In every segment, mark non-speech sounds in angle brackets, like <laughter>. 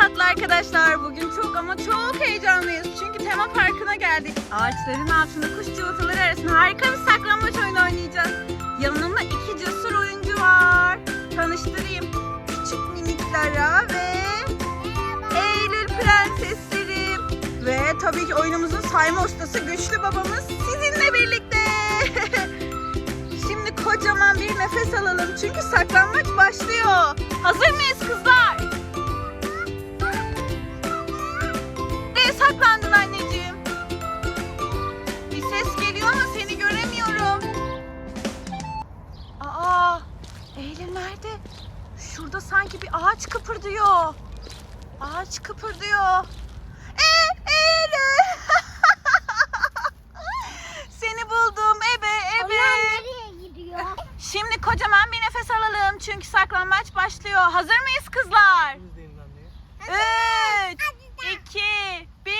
tatlı arkadaşlar. Bugün çok ama çok heyecanlıyız. Çünkü tema parkına geldik. Ağaçların altında kuş cıvataları arasında harika bir saklambaç oyunu oynayacağız. Yanımda iki cesur oyuncu var. Tanıştırayım. Küçük minik Lara ve Eylül prenseslerim. Ve tabii ki oyunumuzun sayma ustası güçlü babamız sizinle birlikte. <laughs> Şimdi kocaman bir nefes alalım çünkü saklanmaç başlıyor. Hazır mıyız kızlar? Saklandın anneciğim? Bir ses geliyor ama seni göremiyorum. Aa, Eylül nerede? Şurada sanki bir ağaç kıpırdıyor. Ağaç kıpırdıyor. Ee, Eylül! <laughs> Seni buldum ebe ebe. nereye gidiyor? Şimdi kocaman bir nefes alalım çünkü saklambaç başlıyor. Hazır mıyız kızlar? Temizleyin anneyi. 3, 2, 1.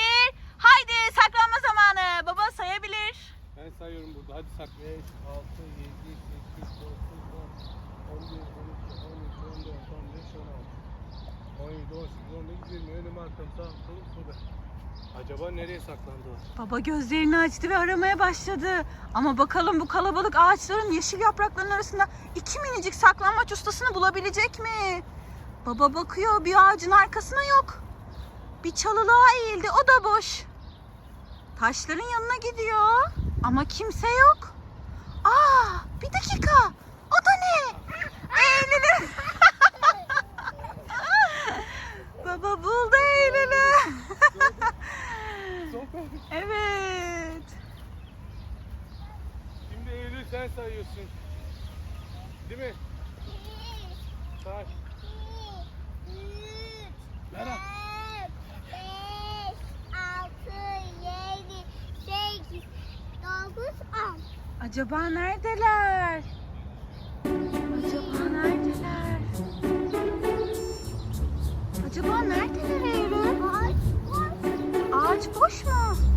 Haydi saklanma zamanı. Baba sayabilir. Ben sayıyorum burada. Hadi sak. 5, 6, 7, 8, 9, 10, 11, 12, 13, 14, 15, 16. 17, 18, 19, 20. Önüm arkam sağ solum sobe. Acaba nereye saklandılar? Baba gözlerini açtı ve aramaya başladı. Ama bakalım bu kalabalık ağaçların yeşil yapraklarının arasında iki minicik saklanmaç ustasını bulabilecek mi? Baba bakıyor bir ağacın arkasına yok. Bir çalılığa eğildi o da boş. Taşların yanına gidiyor ama kimse yok. Aa bir dakika o da ne? Eylül'ü. Baba buldu Eylül'ü. Sobe. evet. Şimdi Eylül sen sayıyorsun. Değil mi? Say. Berat. 5, 6, 7, 8, 9, 10. Acaba neredeler? Acaba neredeler? Acaba neredeler Eylül? Ağaç boş mu?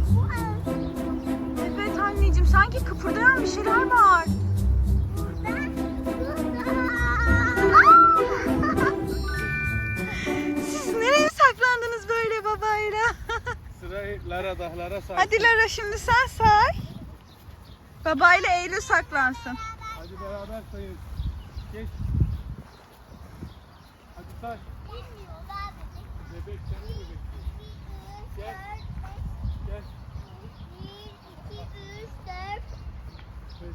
Sanki kıpırdayan bir şeyler var. Siz nereye saklandınız böyle babayla? Sıra Lara'da. Lara say. Hadi Lara şimdi sen say. Babayla Eylül saklansın. Hadi beraber sayın. Geç. Hadi say. Bebek seni bekliyor? Gel. Gel. 5,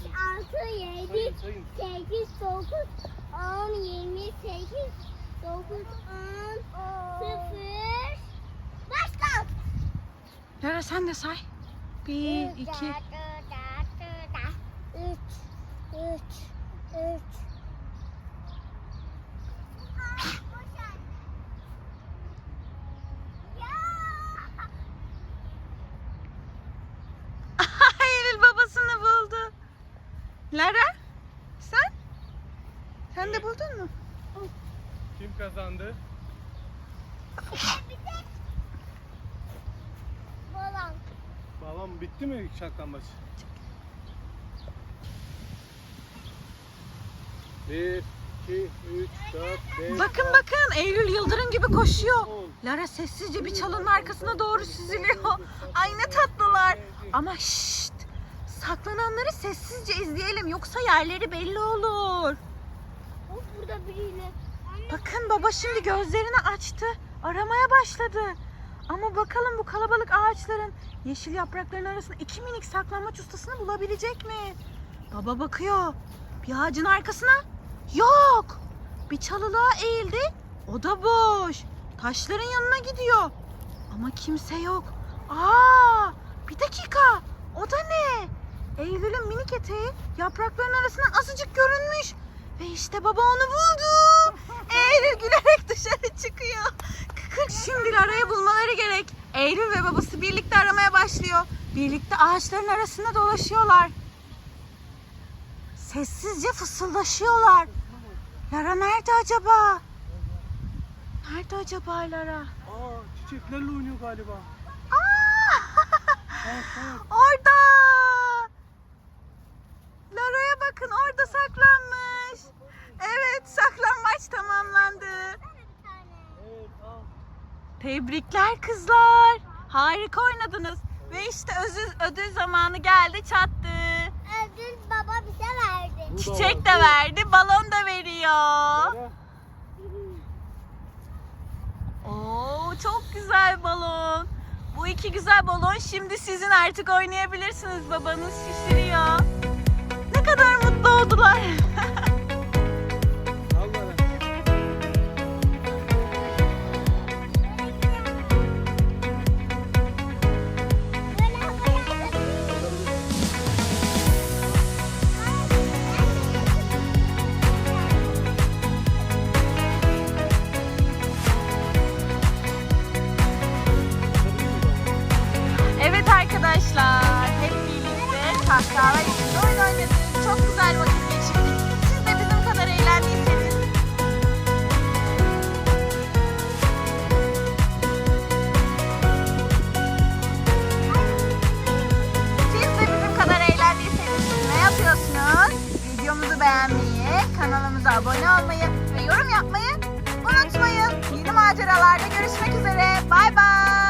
6, 7, 8, 9, 10, 28, 9, 10, 0. Başla. Lara sen de say. 1, 2, 3, 3, 3, 3. Lara sen? Sen de buldun mu? Kim kazandı? Balon. Babam bitti mi şaklambaç? Bir, iki, üç, dört, beş, Bakın bakın Eylül yıldırım gibi koşuyor. Lara sessizce bir çalının arkasına doğru süzülüyor. Ay ne tatlılar. Ama şşt. Saklananları sessizce izleyelim yoksa yerleri belli olur. Of burada biriyle. Bakın baba şimdi gözlerini açtı. Aramaya başladı. Ama bakalım bu kalabalık ağaçların yeşil yaprakların arasında iki minik saklanmaç ustasını bulabilecek mi? Baba bakıyor. Bir ağacın arkasına. Yok. Bir çalılığa eğildi. O da boş. Taşların yanına gidiyor. Ama kimse yok. Aa, bir dakika. O da ne? Eylül'ün minik eteği yaprakların arasından azıcık görünmüş. Ve işte baba onu buldu. <laughs> Eylül gülerek dışarı çıkıyor. Kıkır şimdi arayı bulmaları gerek. Eylül ve babası birlikte aramaya başlıyor. Birlikte ağaçların arasında dolaşıyorlar. Sessizce fısıldaşıyorlar. Lara nerede acaba? Nerede acaba Lara? Aa çiçeklerle oynuyor galiba. Aa! Evet, evet. <laughs> Orada! Lara'ya bakın orada saklanmış. Evet saklanmaç tamamlandı. Tebrikler kızlar. Harika oynadınız. Ve işte ödül, ödül zamanı geldi çattı. Ödül baba bize verdi. Çiçek de verdi, balon da veriyor. Oo, çok güzel balon. Bu iki güzel balon şimdi sizin artık oynayabilirsiniz. Babanız şişiriyor. Kadar mutlu oldular. <laughs> kanalımıza abone olmayı ve yorum yapmayı unutmayın. Yeni maceralarda görüşmek üzere. Bay bay.